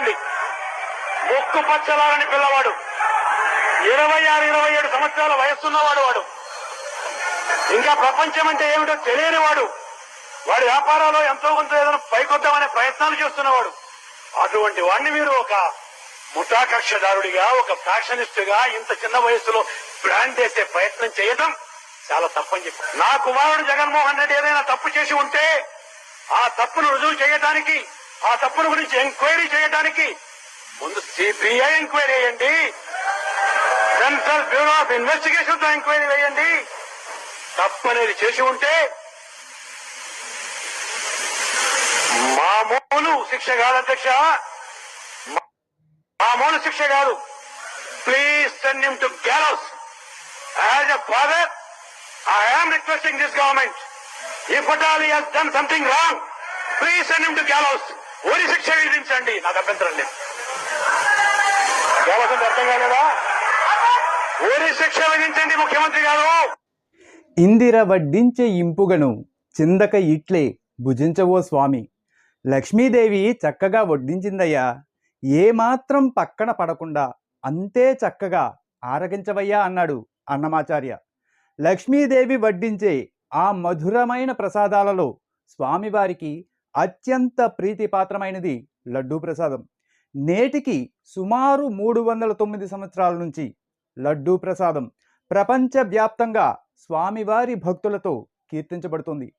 చూడండి ముక్కు పచ్చలారని పిల్లవాడు. ఇరవై ఆరు ఇరవై ఏడు సంవత్సరాల వయస్సున్నవాడు వాడు. ఇంకా ప్రపంచం అంటే ఏమిటో తెలియని వాడు వాడి వ్యాపారాల్లో ఎంతో కొంత ఏదైనా పైకొద్దామనే ప్రయత్నాలు చేస్తున్నవాడు. అటువంటి వాడిని మీరు ఒక ముఠాకక్షదారుడిగా ఒక ఫ్యాషనిస్ట్గా ఇంత చిన్న వయసులో బ్రాండ్ చేసే ప్రయత్నం చేయటం చాలా తప్పని చెప్పి నా కుమారుడు జగన్మోహన్ రెడ్డి ఏదైనా తప్పు చేసి ఉంటే ఆ తప్పును రుజువు చేయడానికి ఆ తప్పును గురించి ఎంక్వైరీ చేయడానికి ముందు సిబిఐ ఎంక్వైరీ చేయండి. సెంట్రల్ బ్యూరో ఆఫ్ ఇన్వెస్టిగేషన్తో ఎంక్వైరీ వేయండి తప్పు అనేది చేసి ఉంటే మామూలు శిక్ష కాదు అధ్యక్ష. మామూలు శిక్ష కాదు. Please send him to gallows as a father I am requesting this government ఈ పటాలి he's done something wrong please send him to gallows ఊరి శిక్ష విధించండి. నాకు అభ్యంతరం లేదు. అర్థం కాలేదా? ఊరి శిక్ష విధించండి ముఖ్యమంత్రి గారు. ఇందిర వడ్డించే ఇంపుగను చిందక ఇట్లే భుజించవో స్వామి. లక్ష్మీదేవి చక్కగా వడ్డించిందయ్యా. ఏమాత్రం పక్కన పడకుండా అంతే చక్కగా ఆరగించవయ్యా అన్నాడు అన్నమాచార్య. లక్ష్మీదేవి వడ్డించే ఆ మధురమైన ప్రసాదాలలో స్వామివారికి అత్యంత ప్రీతిపాత్రమైనది లడ్డూ ప్రసాదం. నేటికి సుమారు మూడు వందల తొమ్మిది సంవత్సరాల నుంచి లడ్డూ ప్రసాదం ప్రపంచవ్యాప్తంగా స్వామివారి భక్తులతో కీర్తించబడుతుంది.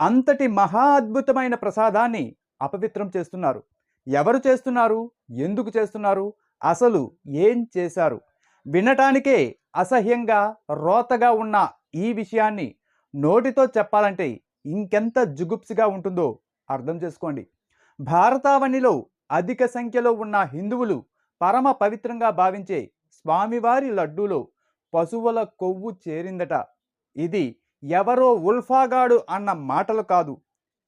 అంతటి మహా అద్భుతమైన ప్రసాదాన్ని అపవిత్రం చేస్తున్నారు. ఎవరు చేస్తున్నారు? ఎందుకు చేస్తున్నారు? అసలు ఏం చేశారు? వినటానికే అసహ్యంగా రోతగా ఉన్న ఈ విషయాన్ని నోటితో చెప్పాలంటే ఇంకెంత జుగుప్సిగా ఉంటుందో అర్థం చేసుకోండి. భారతావనిలో అధిక సంఖ్యలో ఉన్న హిందువులు పరమ పవిత్రంగా భావించే స్వామివారి లడ్డూలో పశువుల కొవ్వు చేరిందట. ఇది ఎవరో ఉల్ఫాగాడు అన్న మాటలు కాదు.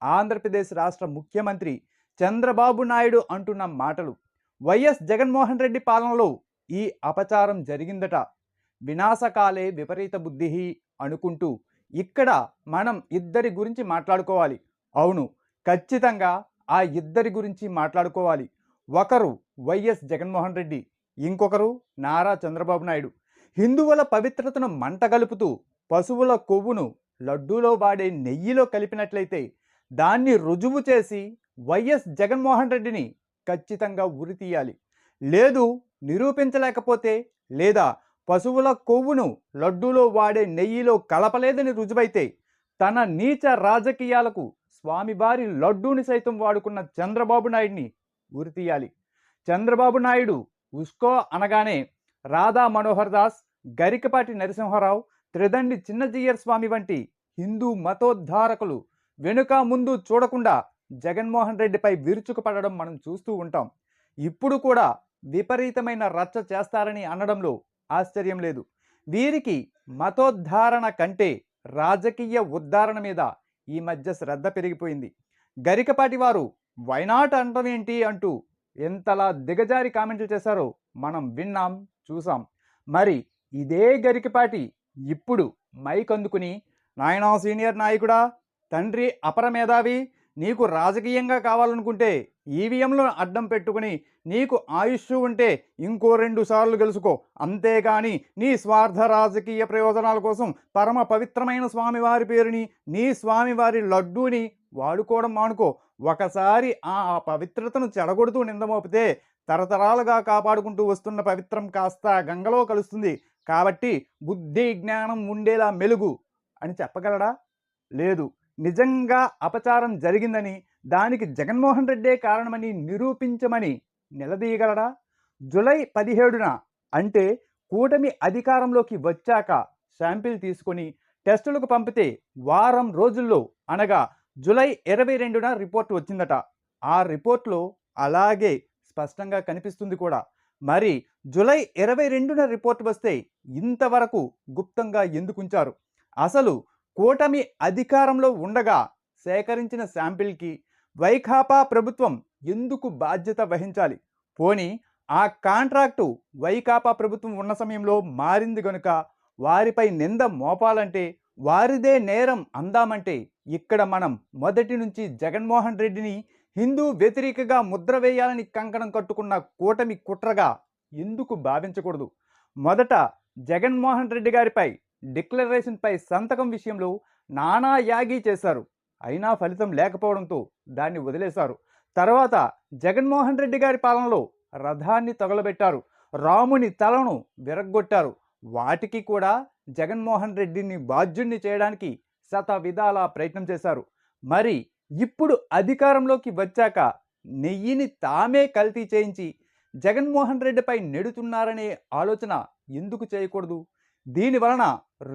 ఆంధ్రప్రదేశ్ రాష్ట్ర ముఖ్యమంత్రి చంద్రబాబు నాయుడు అంటున్న మాటలు. వైఎస్ జగన్మోహన్ రెడ్డి పాలనలో ఈ అపచారం జరిగిందట. వినాశకాలే విపరీత బుద్ధి అనుకుంటూ ఇక్కడ మనం ఇద్దరి గురించి మాట్లాడుకోవాలి. అవును ఖచ్చితంగా ఆ ఇద్దరి గురించి మాట్లాడుకోవాలి. ఒకరు వైఎస్ జగన్మోహన్ రెడ్డి ఇంకొకరు నారా చంద్రబాబు నాయుడు. హిందువుల పవిత్రతను మంటగలుపుతూ పశువుల కొవ్వును లడ్డూలో వాడే నెయ్యిలో కలిపినట్లయితే దాన్ని రుజువు చేసి వైఎస్ జగన్మోహన్ రెడ్డిని ఖచ్చితంగా ఉరి తీయాలి. లేదు నిరూపించలేకపోతే లేదా పశువుల కొవ్వును లడ్డూలో వాడే నెయ్యిలో కలపలేదని రుజువైతే తన నీచ రాజకీయాలకు స్వామివారి లడ్డూని సైతం వాడుకున్న చంద్రబాబు నాయుడిని ఉరి తీయాలి. చంద్రబాబు నాయుడు ఉస్కో అనగానే రాధా మనోహర్ దాస్ గరికపాటి నరసింహారావు త్రిదండి చిన్నజీయర్ స్వామి వంటి హిందూ మతోద్ధారకులు వెనుక ముందు చూడకుండా జగన్మోహన్ రెడ్డిపై విరుచుకుపడడం మనం చూస్తూ ఉంటాం. ఇప్పుడు కూడా విపరీతమైన రచ్చ చేస్తారని అనడంలో ఆశ్చర్యం లేదు. వీరికి మతోద్ధారణ కంటే రాజకీయ ఉద్ధారణ మీద ఈ మధ్య శ్రద్ధ పెరిగిపోయింది. గరికపాటి వారు వైనాట్ అనడం ఏంటి? అంటూ ఎంతలా దిగజారి కామెంట్లు చేశారో మనం విన్నాం చూసాం. మరి ఇదే గరికపాటి ఇప్పుడు మైక్ అందుకుని నాయనా సీనియర్ నాయకుడా తండ్రి అపర మేధావి నీకు రాజకీయంగా కావాలనుకుంటే ఈవీఎంలో అడ్డం పెట్టుకుని నీకు ఆయుష్ ఉంటే ఇంకో రెండు సార్లు గెలుచుకో. అంతేగాని నీ స్వార్థ రాజకీయ ప్రయోజనాల కోసం పరమ పవిత్రమైన స్వామివారి పేరుని నీ స్వామివారి లడ్డూని వాడుకోవడం మానుకో. ఒకసారి ఆ పవిత్రతను చెడగొడుతూ నిందమోపితే తరతరాలుగా కాపాడుకుంటూ వస్తున్న పవిత్రం కాస్త గంగలో కలుస్తుంది. కాబట్టి బుద్ధి జ్ఞానం ఉండేలా మెలుగు అని చెప్పగలడా? లేదు. నిజంగా అపచారం జరిగిందని దానికి జగన్మోహన్ రెడ్డే కారణమని నిరూపించమని నిలదీయగలడా? జులై పదిహేడున అంటే కూటమి అధికారంలోకి వచ్చాక శాంపిల్ తీసుకొని టెస్టులకు పంపితే వారం రోజుల్లో అనగా జులై ఇరవై రెండున రిపోర్ట్ వచ్చిందట. ఆ రిపోర్ట్లో అలాగే స్పష్టంగా కనిపిస్తుంది కూడా. మరి జులై ఇరవై రెండున రిపోర్ట్ వస్తే ఇంతవరకు గుప్తంగా ఎందుకుంచారు అసలు కూటమి అధికారంలో ఉండగా సేకరించిన శాంపిల్కి వైకాపా ప్రభుత్వం ఎందుకు బాధ్యత వహించాలి? పోని ఆ కాంట్రాక్టు వైకాపా ప్రభుత్వం ఉన్న సమయంలో మారింది గనుక వారిపై నింద మోపాలంటే వారిదే నేరం అందామంటే ఇక్కడ మనం మొదటి నుంచి జగన్మోహన్ రెడ్డిని హిందూ వ్యతిరేకగా ముద్ర వేయాలని కంకణం కట్టుకున్న కూటమి కుట్రగా ఎందుకు భావించకూడదు? మొదట జగన్మోహన్ రెడ్డి గారిపై డిక్లరేషన్పై సంతకం విషయంలో నానా యాగి చేశారు. అయినా ఫలితం లేకపోవడంతో దాన్ని వదిలేశారు. తర్వాత జగన్మోహన్ రెడ్డి గారి పాలనలో రథాన్ని తగలబెట్టారు. రాముని తలను విరగ్గొట్టారు. వాటికి కూడా జగన్మోహన్ రెడ్డిని బాధ్యుణ్ణి చేయడానికి శత విధాల ప్రయత్నం చేశారు. మరి ఇప్పుడు అధికారంలోకి వచ్చాక నెయ్యిని తామే కల్తీ చేయించి జగన్మోహన్ రెడ్డిపై నెడుతున్నారనే ఆలోచన ఎందుకు చేయకూడదు? దీని వలన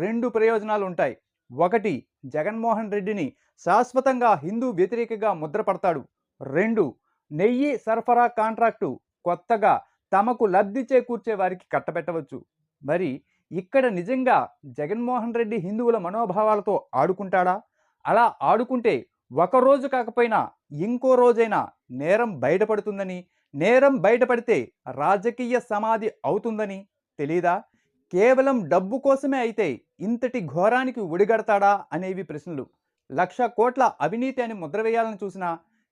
రెండు ప్రయోజనాలు ఉంటాయి. ఒకటి జగన్మోహన్ రెడ్డిని శాశ్వతంగా హిందూ వ్యతిరేకగా ముద్రపడతాడు. రెండు నెయ్యి సరఫరా కాంట్రాక్టు కొత్తగా తమకు లబ్ధి చేకూర్చే వారికి కట్టబెట్టవచ్చు. మరి ఇక్కడ నిజంగా జగన్మోహన్ రెడ్డి హిందువుల మనోభావాలతో ఆడుకుంటాడా? అలా ఆడుకుంటే ఒక రోజు కాకపోయినా ఇంకో రోజైనా నేరం బయటపడుతుందని నేరం బయటపడితే రాజకీయ సమాధి అవుతుందని తెలీదా? కేవలం డబ్బు కోసమే అయితే ఇంతటి ఘోరానికి ఒడిగడతాడా అనేవి ప్రశ్నలు. లక్ష కోట్ల అవినీతి అని ముద్ర వేయాలని చూసినా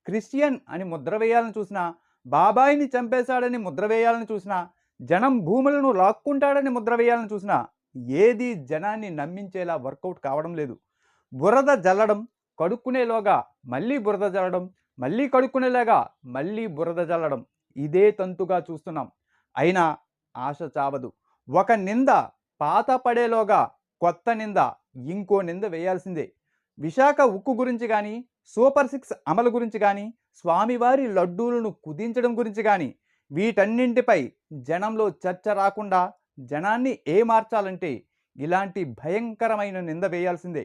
క్రిస్టియన్ అని ముద్రవేయాలని చూసినా బాబాయిని చంపేశాడని ముద్రవేయాలని చూసినా జనం భూములను లాక్కుంటాడని ముద్రవేయాలని చూసినా ఏది జనాన్ని నమ్మించేలా వర్కౌట్ కావడం లేదు. బురద జల్లడం కడుక్కునేలోగా మళ్ళీ బురద జల్లడం మళ్ళీ కడుక్కునేలాగా మళ్ళీ బురద జల్లడం ఇదే తంతుగా చూస్తున్నాం. అయినా ఆశ చావదు. ఒక నింద పాత పడేలోగా కొత్త నింద ఇంకో నింద వేయాల్సిందే. విశాఖ ఉక్కు గురించి కానీ సూపర్ సిక్స్ అమలు గురించి కానీ స్వామివారి లడ్డూలను కుదించడం గురించి కానీ వీటన్నింటిపై జనంలో చర్చ రాకుండా జనాన్ని ఏ మార్చాలంటే ఇలాంటి భయంకరమైన నింద వేయాల్సిందే.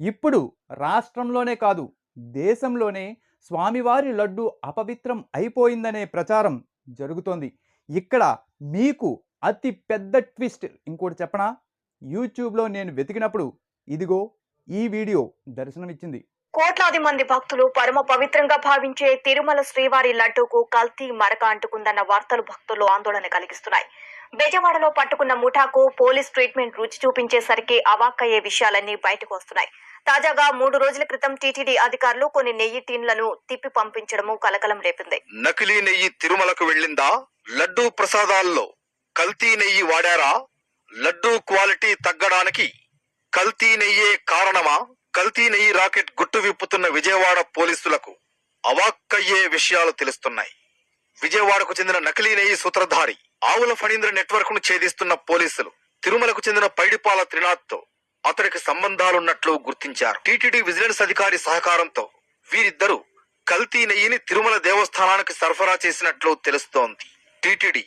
ఇప్పుడు రాష్ట్రంలోనే కాదు దేశంలోనే స్వామివారి లడ్డు అపవిత్రం అయిపోయిందనే ప్రచారం జరుగుతోంది. ఇక్కడ మీకు అతి పెద్ద ట్విస్ట్. ఇంకోటి చెప్పనా? యూట్యూబ్లో నేను వెతికినప్పుడు ఇదిగో ఈ వీడియో దర్శనమిచ్చింది. కోట్లాది మంది భక్తులు పరమ పవిత్రంగా భావించే తిరుమల శ్రీవారి లడ్డూకు కల్తీ మరక అంటుకుందన్న వార్తలు భక్తులు ఆందోళన కలిగిస్తున్నాయి. బెజవాడలో పట్టుకున్న ముఠాకు పోలీస్ ట్రీట్మెంట్ రుచి చూపించేసరికి అవాక్కయ్యే విషయాలన్నీ బయటకు వస్తున్నాయి. తాజాగా మూడు రోజుల క్రితం టీటీడీ అధికారులు కొన్ని నెయ్యి టీన్లను తిప్పి పంపించడము కలకలం రేపింది. నకిలీ నెయ్యి తిరుమలకు వెళ్ళిందా? లడ్డూ ప్రసాదాల్లో కల్తీ నెయ్యి వాడారా? లడ్డూ క్వాలిటీ తగ్గడానికి కల్తీ నెయ్యే కారణమా? కల్తీ నెయ్యి రాకెట్ గుట్టు విప్పుతున్న విజయవాడ పోలీసులకు అవాక్కయ్యే విషయాలు తెలుస్తున్నాయి. విజయవాడకు చెందిన నకిలీ నెయ్యి సూత్రధారి ఆవుల ఫణీంద్ర నెట్వర్క్ను ఛేదిస్తున్న పోలీసులు తిరుమలకు చెందిన పైడిపాల త్రినాథ్తో అతడికి సంబంధాలున్నట్లు గుర్తించారు. టీటీడీ విజిలెన్స్ అధికారి సహకారంతో వీరిద్దరూ కల్తీ నెయ్యిని తిరుమల దేవస్థానానికి సరఫరా చేసినట్లు తెలుస్తోంది. టీటీడీ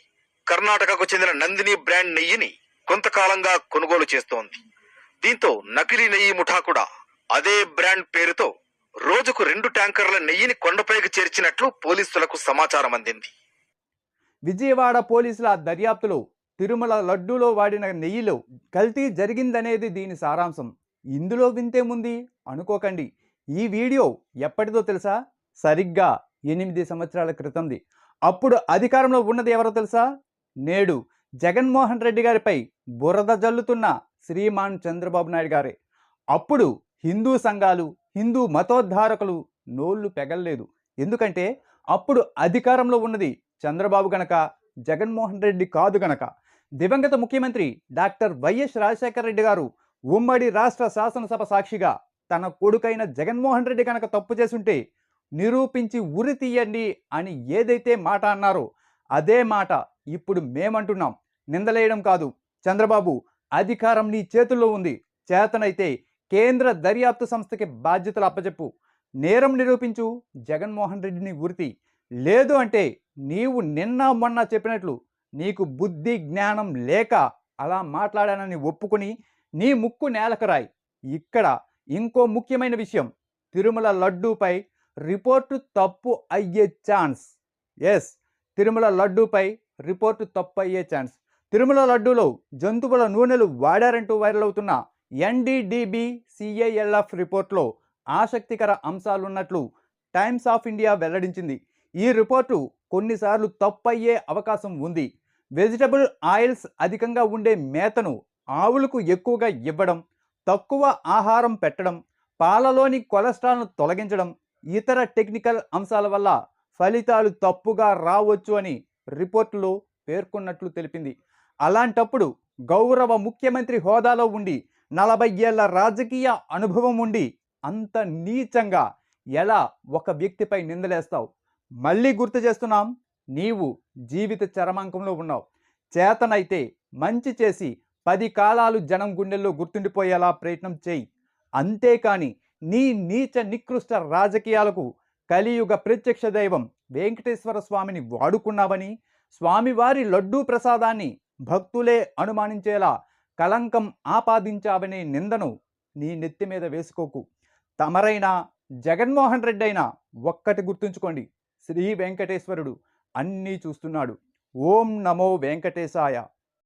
కర్ణాటకకు చెందిన నందిని బ్రాండ్ నెయ్యిని కొంతకాలంగా కొనుగోలు చేస్తోంది. దీంతో నకిలీ నెయ్యి ముఠా కూడా అదే బ్రాండ్ పేరుతో రోజుకు రెండు ట్యాంకర్ల నెయ్యిని కొండపైకి చేర్చినట్లు పోలీసులకు సమాచారం అందింది. విజయవాడ పోలీసుల దర్యాప్తులో తిరుమల లడ్డూలో వాడిన నెయ్యిలో కల్తీ జరిగిందనేది దీని సారాంశం. ఇందులో వింతేముంది అనుకోకండి. ఈ వీడియో ఎప్పటిదో తెలుసా? సరిగ్గా ఎనిమిది సంవత్సరాల క్రితంది. అప్పుడు అధికారంలో ఉన్నది ఎవరో తెలుసా? నేడు జగన్మోహన్ రెడ్డి గారిపై బురద జల్లుతున్న శ్రీమాన్ చంద్రబాబు నాయుడు గారే. అప్పుడు హిందూ సంఘాలు హిందూ మతోద్ధారకులు నోళ్ళు పెగల్లేదు. ఎందుకంటే అప్పుడు అధికారంలో ఉన్నది చంద్రబాబు గనక జగన్మోహన్ రెడ్డి కాదు గనక. దివంగత ముఖ్యమంత్రి డాక్టర్ వైఎస్ రాజశేఖర రెడ్డి గారు ఉమ్మడి రాష్ట్ర శాసనసభ సాక్షిగా తన కొడుకైన జగన్మోహన్ రెడ్డి కనుక తప్పు చేసుంటే నిరూపించి ఉరి తీయండి అని ఏదైతే మాట అన్నారో అదే మాట ఇప్పుడు మేమంటున్నాం. నిందలేయడం కాదు. చంద్రబాబు అధికారం నీ చేతుల్లో ఉంది. చేతనైతే కేంద్ర దర్యాప్తు సంస్థకి బాధ్యతలు అప్పచెప్పు నేరం నిరూపించు. జగన్మోహన్ రెడ్డిని ఉరితి. లేదు అంటే నీవు నిన్న మొన్న చెప్పినట్లు నీకు బుద్ధి జ్ఞానం లేక అలా మాట్లాడానని ఒప్పుకొని నీ ముక్కు నేలకరాయి ఇక్కడ ఇంకో ముఖ్యమైన విషయం. తిరుమల లడ్డూపై రిపోర్టు తప్పు అయ్యే ఛాన్స్. ఎస్. తిరుమల లడ్డూపై రిపోర్టు తప్పు అయ్యే ఛాన్స్. తిరుమల లడ్డూలో జంతువుల నూనెలు వాడారంటూ వైరల్ అవుతున్న ఎన్డీడీబీ సిఐఎల్ఎఫ్ రిపోర్ట్లో ఆసక్తికర అంశాలున్నట్లు టైమ్స్ ఆఫ్ ఇండియా వెల్లడించింది. ఈ రిపోర్టు కొన్నిసార్లు తప్పయ్యే అవకాశం ఉంది. వెజిటబుల్ ఆయిల్స్ అధికంగా ఉండే మేతను ఆవులకు ఎక్కువగా ఇవ్వడం తక్కువ ఆహారం పెట్టడం పాలలోని కొలెస్ట్రాల్ను తొలగించడం ఇతర టెక్నికల్ అంశాల వల్ల ఫలితాలు తప్పుగా రావచ్చు అని రిపోర్టులో పేర్కొన్నట్లు తెలిపింది. అలాంటప్పుడు గౌరవ ముఖ్యమంత్రి హోదాలో ఉండి నలభై ఏళ్ళ రాజకీయ అనుభవం ఉండి అంత నీచంగా ఎలా ఒక వ్యక్తిపై నిందలేస్తావు? మళ్ళీ గుర్తు చేస్తున్నాం నీవు జీవిత చరమాంకంలో ఉన్నావు. చేతనైతే మంచి చేసి పది కాలాలు జనం గుండెల్లో గుర్తుండిపోయేలా ప్రయత్నం చేయి. అంతేకాని నీ నీచ నికృష్ట రాజకీయాలకు కలియుగ ప్రత్యక్ష దైవం వెంకటేశ్వర స్వామిని వాడుకున్నావని స్వామివారి లడ్డూ ప్రసాదాన్ని భక్తులే అనుమానించేలా కలంకం ఆపాదించావనే నిందను నీ నెత్తి మీద వేసుకోకు. తమరైనా జగన్మోహన్ రెడ్డి అయినా ఒక్కటి గుర్తుంచుకోండి శ్రీ వెంకటేశ్వరుడు అన్నీ చూస్తున్నాడు. ఓం నమో వెంకటేశాయ.